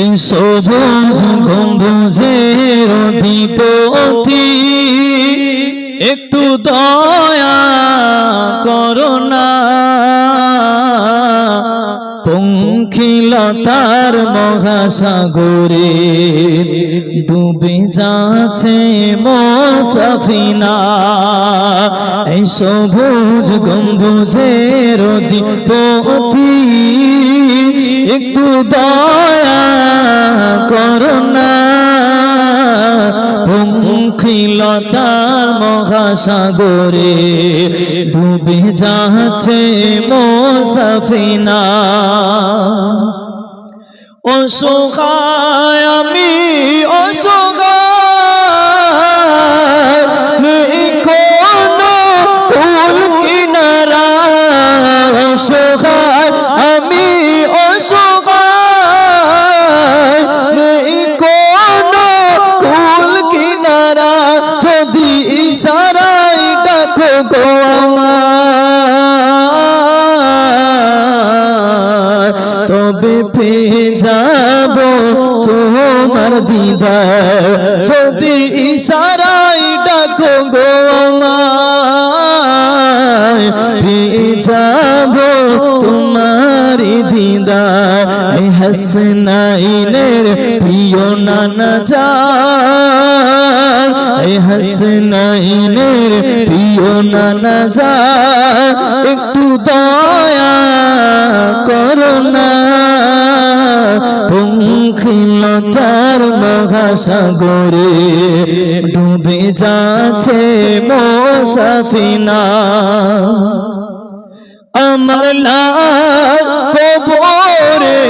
এই সবুজ গম্বুজের অধিপতি। একটু দয়া করোনা পঙ্খিলতার মহাসাগরে ডুবে যাচ্ছে মসাফিনা। এই সবুজ গম্বুজের অধিপতি। একটু দয়া করোনা পঙ্খিলতার মহাসাগরে ডুবে যাচ্ছে মোসাফিনা। অসহায় আমি অসহায় তবে পেয়ে যাব তোমার দিদার। যদি ইশারাই ডাকো গো আমায় পেয়ে যাব তোমার দিদার। হাসনাইনের প্রিয় নানা এই হাসনাইনের প্রিয় নানা যায় একটু দয়া পঙ্খিলতার মহাসাগরে ডুবে যাচ্ছে মোসাফিনা। আমার লাল কবরে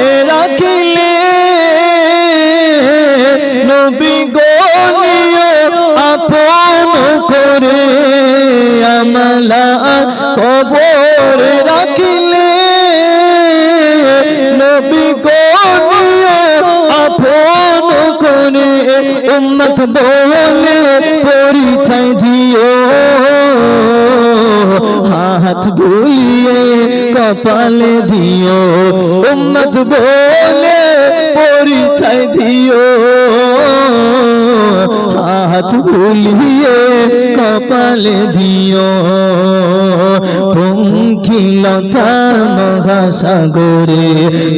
উম্মত বলে পরিচয় দিও। হাত বুলিয়ে কপালে দিও। উম্মত বলে পরিচয় দিও। হাত বুলিয়ে কপালে দিও। পঙ্কিলতার মহাসাগরে,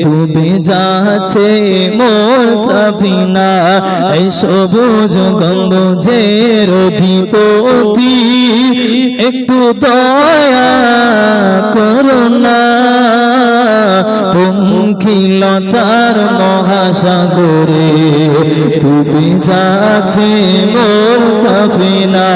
ডুবে যাচ্ছে মোর সাফিনা। এই সবুজ গম্বুজের অধিপতি, একটু দয়া করোনা পঙ্কিলতার মহাসাগরে, ডুবে যাচ্ছে মোর সাফিনা।